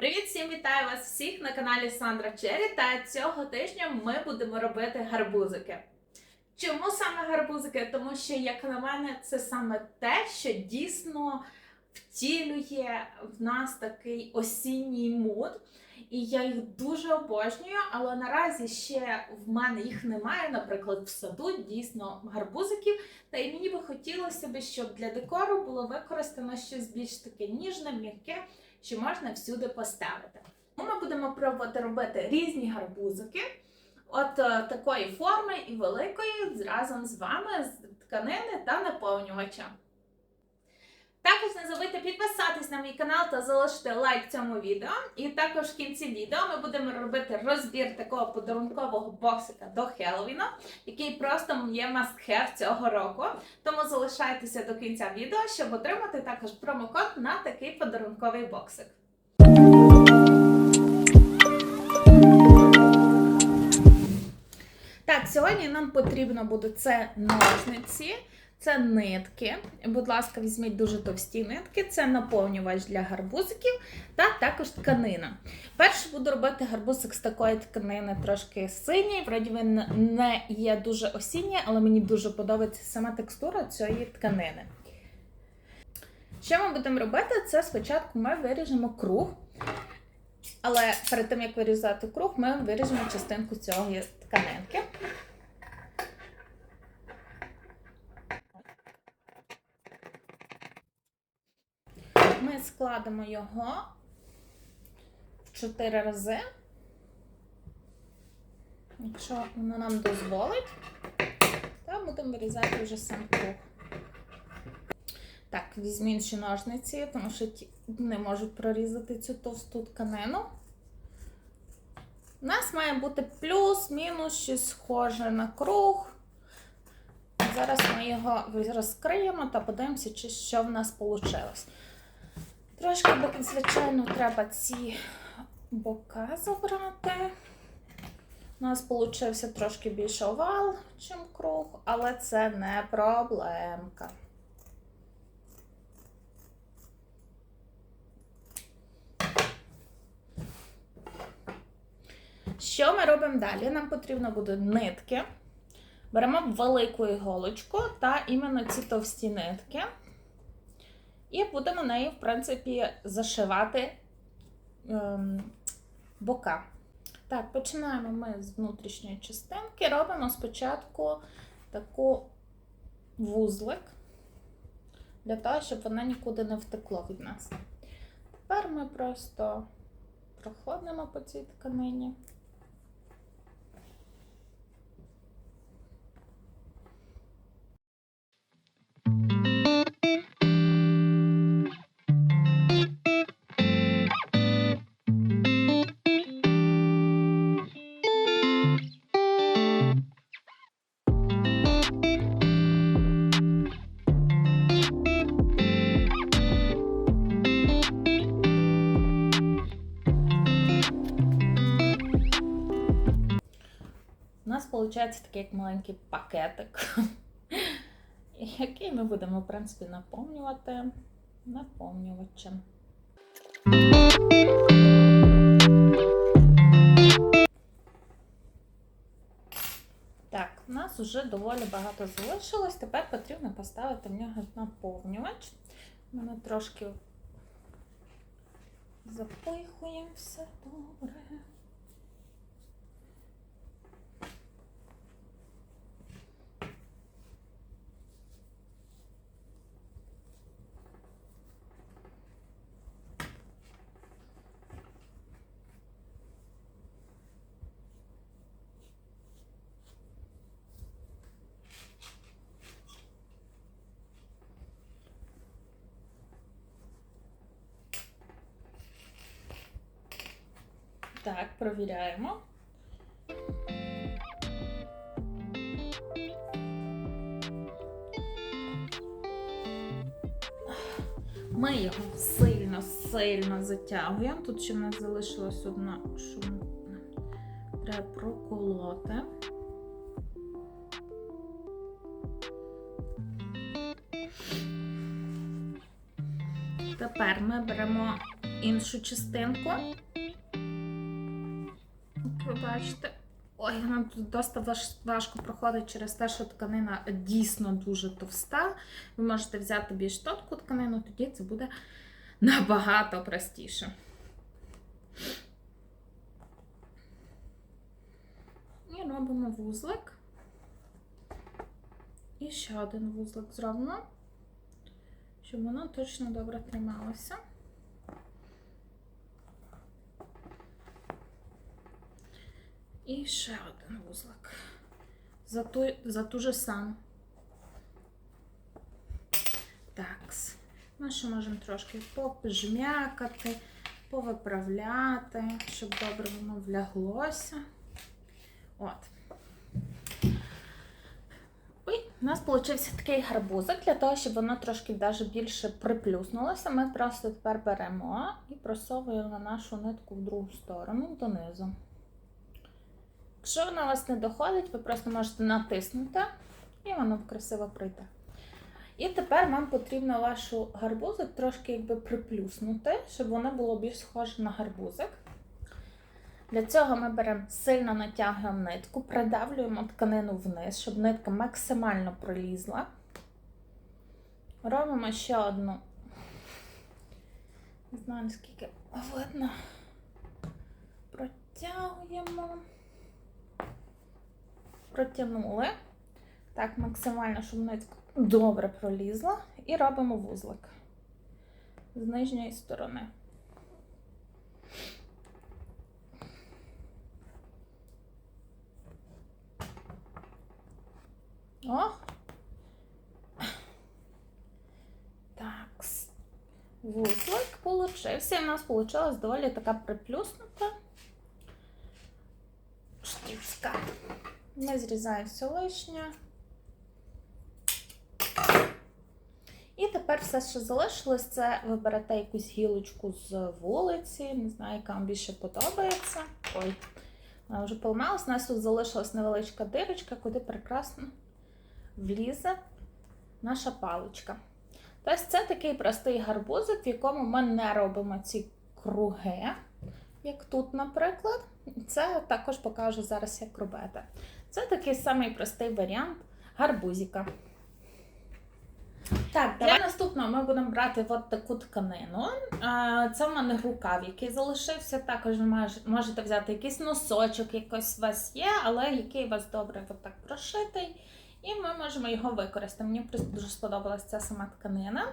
Привіт всім вітаю вас всіх на каналі Сандра Чері. Та цього тижня ми будемо робити гарбузики. Чому саме гарбузики? Тому що, як на мене, це саме те, що дійсно втілює в нас такий осінній муд. І я їх дуже обожнюю, але наразі ще в мене їх немає, наприклад, в саду дійсно гарбузиків. Та й мені би хотілося б, щоб для декору було використано щось більш таке ніжне, м'яке, що можна всюди поставити. Ми будемо пробувати робити різні гарбузики, от е, такої форми і великої, разом з вами з тканини та наповнювача. Також не забудьте підписатись на мій канал та залишити лайк цьому відео. І також в кінці відео ми будемо робити розбір такого подарункового боксика до Хеллоуіна, який просто є must-have цього року. Тому залишайтеся до кінця відео, щоб отримати також промокод на такий подарунковий боксик. Так, сьогодні нам потрібно буде це ножниці, це нитки. Будь ласка, візьміть дуже товсті нитки, це наповнювач для гарбузиків та також тканина. Перше буду робити гарбузик з такої тканини трошки синій. Вроді він не є дуже осінній, але мені дуже подобається сама текстура цієї тканини. Що ми будемо робити? Це спочатку ми виріжемо круг. Але перед тим, як вирізати круг, ми виріжемо частинку цієї тканинки. Ми складемо його в 4 рази, якщо воно нам дозволить, то будемо вирізати вже сам круг. Так, візьму інші ножниці, тому що не можуть прорізати цю товсту тканину. У нас має бути плюс-мінус щось схоже на круг. Зараз ми його розкриємо та подивимося, чи що в нас вийшло. Трошки, звичайно, треба ці бока забрати. У нас вийшов трошки більше овал, ніж круг, але це не проблемка. Що ми робимо далі? Нам потрібно буде нитки. Беремо велику іголочку та іменно ці товсті нитки. І будемо нею, в принципі, зашивати ем, бока. Так, починаємо ми з внутрішньої частинки. Робимо спочатку таку вузлик, для того, щоб вона нікуди не втекло від нас. Тепер ми просто проходимо по цій тканині. Виходить такий як маленький пакетик, який ми будемо, в принципі, наповнювати наповнювачем. Так, у нас вже доволі багато залишилось. Тепер потрібно поставити в нього наповнювач. Ми трошки запихуємо все добре. Так, провіряємо. Ми його сильно-сильно затягуємо. Тут ще в нас залишилась одна, що треба проколоти. Тепер ми беремо іншу частинку. Бачите, ой, нам тут досить важ- важко проходить через те, що тканина дійсно дуже товста. Ви можете взяти більш тонку тканину, тоді це буде набагато простіше. І робимо вузлик. І ще один вузлик зробимо, щоб воно точно добре трималося. І ще один вузлик. За ту, за ту же саму. Такс. Ми ще можемо трошки попжмякати, повиправляти, щоб добре воно вляглося. От. Ой, у нас вийшов такий гарбузик. Для того, щоб воно трошки даже більше приплюснулося, ми просто тепер беремо і просовуємо нашу нитку в другу сторону донизу. Якщо вона вас не доходить, ви просто можете натиснути, і воно красиво прийде. І тепер вам потрібно вашу гарбузик трошки якби приплюснути, щоб воно було більш схоже на гарбузик. Для цього ми беремо сильно натягуємо нитку, придавлюємо тканину вниз, щоб нитка максимально пролізла. Робимо ще одну. Не знаю, наскільки видно. Протягуємо. Протягнули. Так, максимально, щоб нитка добре пролізла. І робимо вузлик з нижньої сторони. О! Так. Вузлик получився. І в нас вийшла доволі така приплюснута Ми зрізаємо все лишнє. І тепер все, що залишилось, це ви берете якусь гілочку з вулиці, не знаю, яка вам більше подобається. Ой, вона вже поламалась. У нас тут залишилась невеличка дирочка, куди прекрасно влізе наша паличка. Тобто це такий простий гарбузик, в якому ми не робимо ці круги, як тут, наприклад. Це також покажу зараз, як робити. Це такий самий простий варіант гарбузика. Так, для наступного ми будемо брати от таку тканину. Це в мене рукав, який залишився. Також можете взяти якийсь носочок, якийсь у вас є, але який у вас добре от так прошитий. І ми можемо його використати. Мені дуже сподобалася ця сама тканина.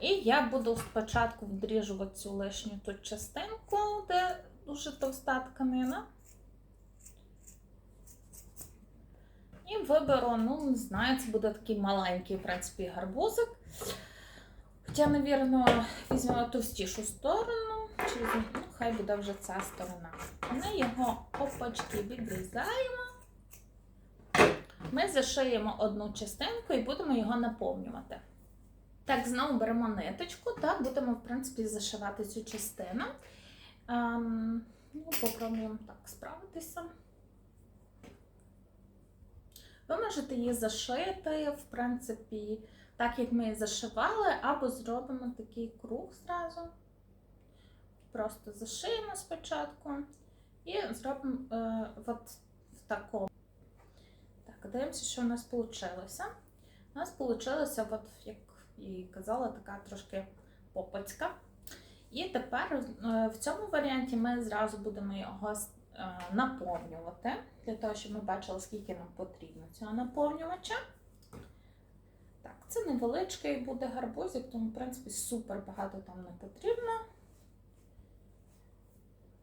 І я буду спочатку відріжу цю лишню тут частинку, де дуже товста тканина. І виберу, ну, не знаю, це буде такий маленький, в принципі, гарбузик. Хоча, навірно, візьмемо товстішу сторону, чи ну, хай буде вже ця сторона. Ми його опачки відрізаємо. Ми зашиємо одну частинку і будемо його наповнювати. Так, знову беремо ниточку та будемо, в принципі, зашивати цю частину. Ем, ну, попробуємо так справитися. Ви можете її зашити, в принципі, так як ми її зашивали, або зробимо такий круг зразу. Просто зашиємо спочатку і зробимо е, от в такому. Так, дивимося, що у нас вийшло. У нас вийшло, от, як і казала, така трошки попацька. І тепер е, в цьому варіанті ми зразу будемо його е, наповнювати, для того, щоб ми бачили, скільки нам потрібно цього наповнювача. Так, це невеличкий буде гарбузик, тому, в принципі, супер багато там не потрібно.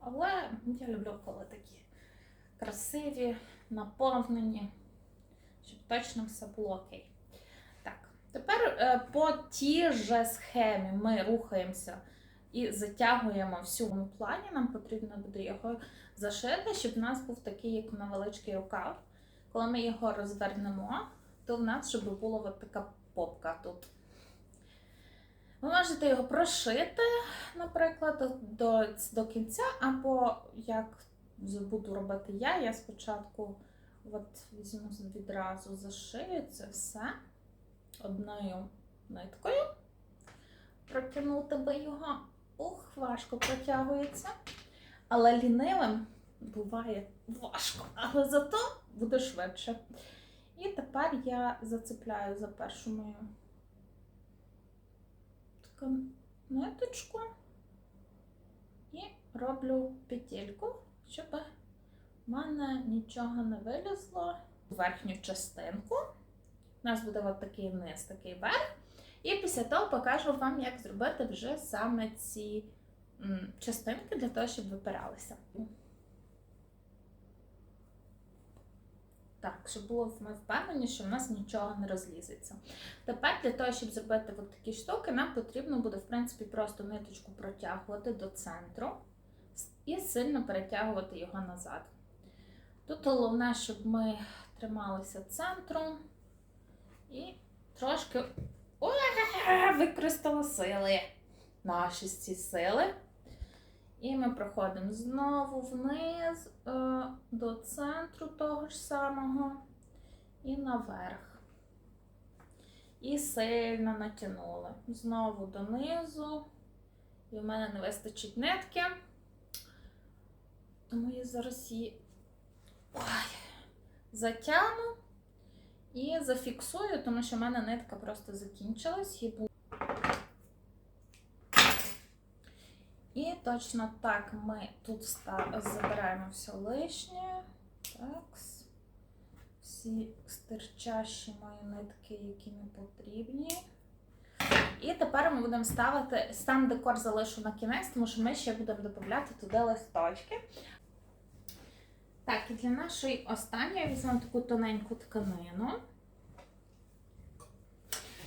Але я люблю, коли такі красиві, наповнені, щоб точно все було окей. Так, тепер е, по тій же схемі ми рухаємося і затягуємо всю плані. Нам потрібно буде його зашити, щоб в нас був такий, як невеличкий рукав. Коли ми його розвернемо, то в нас щоб була от така попка тут. Ви можете його прошити, наприклад, до, до кінця, або як буду робити я, я спочатку от візьму відразу зашию це все одною ниткою, протягнути би його ух, важко протягується. Але лінивим буває важко, але зато буде швидше. І тепер я зацепляю за першу мою таку ниточку і роблю петельку, щоб в мене нічого не вилізло верхню частинку. У нас буде от такий низ, такий верх. І після того покажу вам, як зробити вже саме ці частинки для того, щоб випиралися. Так, щоб було ми впевнені, що в нас нічого не розлізеться. Тепер для того, щоб зробити от такі штуки, нам потрібно буде, в принципі, просто ниточку протягувати до центру і сильно перетягувати його назад. Тут головне, щоб ми трималися центру і трошки використала сили. Наші ці сили. І ми проходимо знову вниз е, до центру того ж самого і наверх. І сильно натягнули. Знову донизу. І в мене не вистачить нитки. Тому я зараз її затягну і зафіксую, тому що в мене нитка просто закінчилась. І точно так ми тут забираємо все лишнє. Так. Всі стирчащі мої нитки, які не потрібні. І тепер ми будемо ставити, сам декор залишу на кінець, тому що ми ще будемо додавати туди листочки. Так, і для нашої останньої візьмемо таку тоненьку тканину.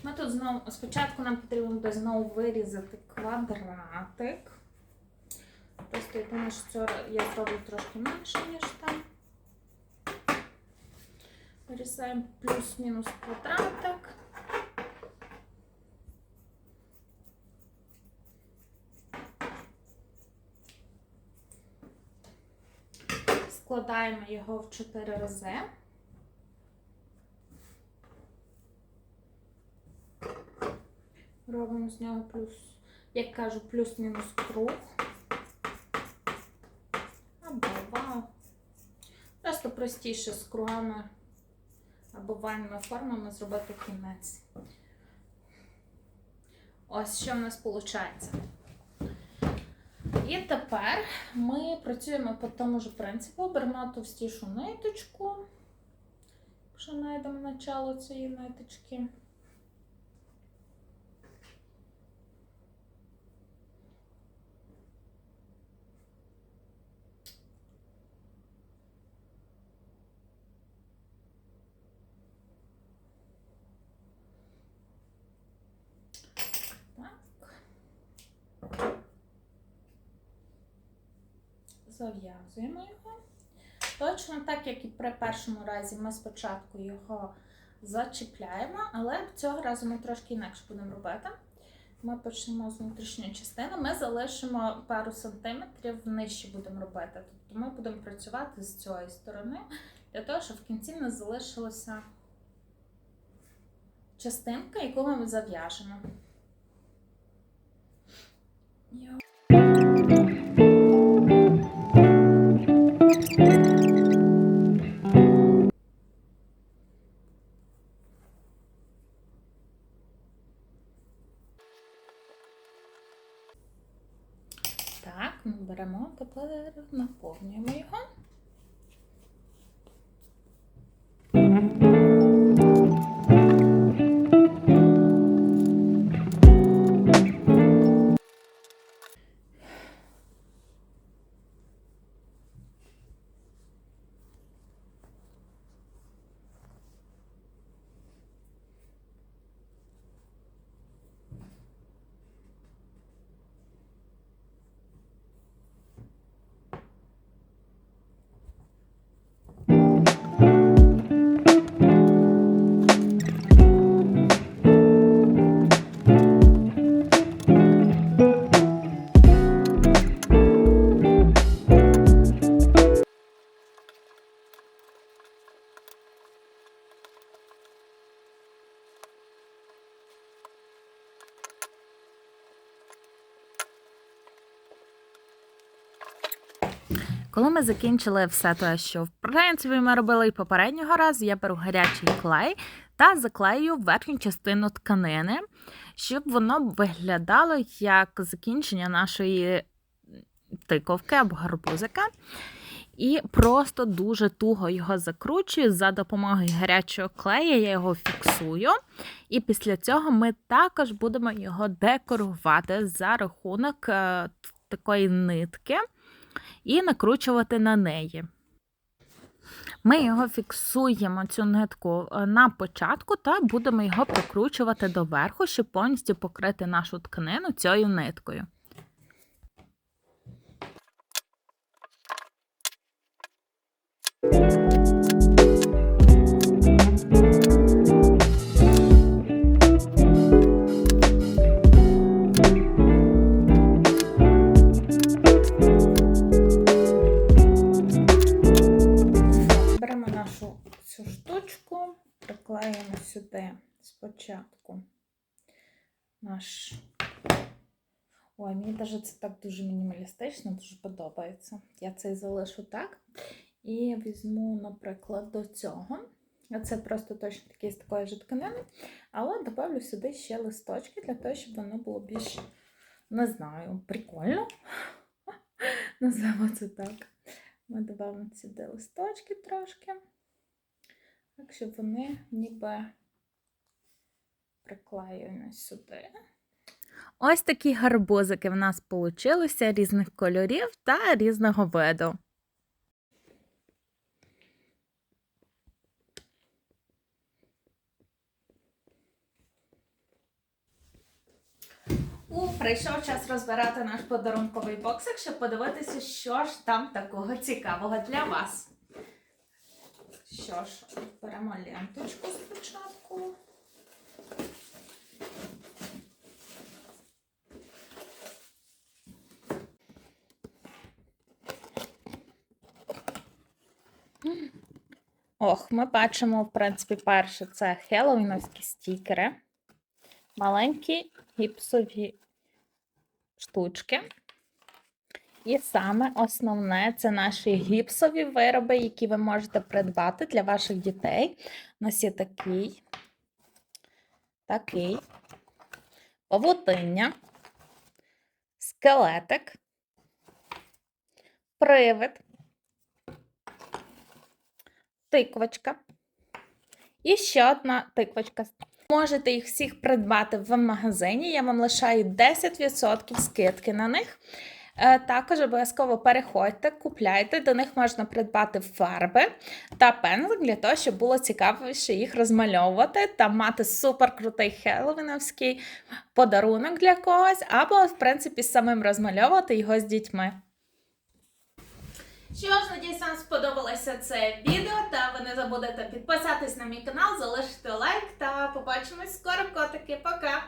Ми тут знову, спочатку нам потрібно буде знову вирізати квадратик. Просто я думаю, що цього я зроблю трошки менше, ніж там. Вирізаємо плюс-мінус квадратик. Складаємо його в 4 рази. Робимо з нього плюс, як кажу, плюс-мінус круг. Або вау. Просто простіше з кругами або вальними формами зробити кінець. Ось що в нас виходить. І тепер ми працюємо по тому ж принципу, беремо товстішу ниточку, якщо знайдемо начало цієї ниточки. Так. Зав'язуємо його. Точно так, як і при першому разі, ми спочатку його зачіпляємо, але цього разу ми трошки інакше будемо робити. Ми почнемо з внутрішньої частини, ми залишимо пару сантиметрів нижче будемо робити. Тобто ми будемо працювати з цієї сторони, для того, щоб в кінці не залишилася частинка, яку ми зав'яжемо. Так, ми беремо тепер наповнюємо його. Коли ми закінчили все те, що в принципі ми робили і попереднього разу, я беру гарячий клей та заклею верхню частину тканини, щоб воно виглядало як закінчення нашої тиковки або гарбузика. І просто дуже туго його закручую за допомогою гарячого клея, я його фіксую. І після цього ми також будемо його декорувати за рахунок е, такої нитки і накручувати на неї. Ми його фіксуємо цю нитку е, на початку та будемо його прикручувати до верху, щоб повністю покрити нашу тканину цією ниткою. Приклеїмо сюди спочатку наш. Ой, мені навіть це так дуже мінімалістично, дуже подобається. Я цей залишу так. І візьму, наприклад, до цього. Це просто точно такий з такої ж тканини. Але добавлю сюди ще листочки для того, щоб воно було більш, не знаю, прикольно. Назвемо це так. Ми додамо сюди листочки трошки, так, щоб вони ніби приклеєні сюди. Ось такі гарбузики в нас получилися різних кольорів та різного виду. У прийшов час розбирати наш подарунковий боксик, щоб подивитися, що ж там такого цікавого для вас. Що ж, беремо ленточку спочатку. Ох, ми бачимо, в принципі, перше це хеллоуіновські стікери, маленькі гіпсові штучки. І саме основне це наші гіпсові вироби, які ви можете придбати для ваших дітей. У нас є такий, такий, павутиння, скелетик, привид, тиквочка. І ще одна тиквочка. Можете їх всіх придбати в магазині. Я вам лишаю 10% скидки на них. Е, Також обов'язково переходьте, купляйте. До них можна придбати фарби та пензлик для того, щоб було цікавіше їх розмальовувати та мати супер крутий подарунок для когось, або, в принципі, самим розмальовувати його з дітьми. Що ж, надіюсь, вам сподобалося це відео, та ви не забудете підписатись на мій канал, залишити лайк та побачимось скоро, котики. Пока!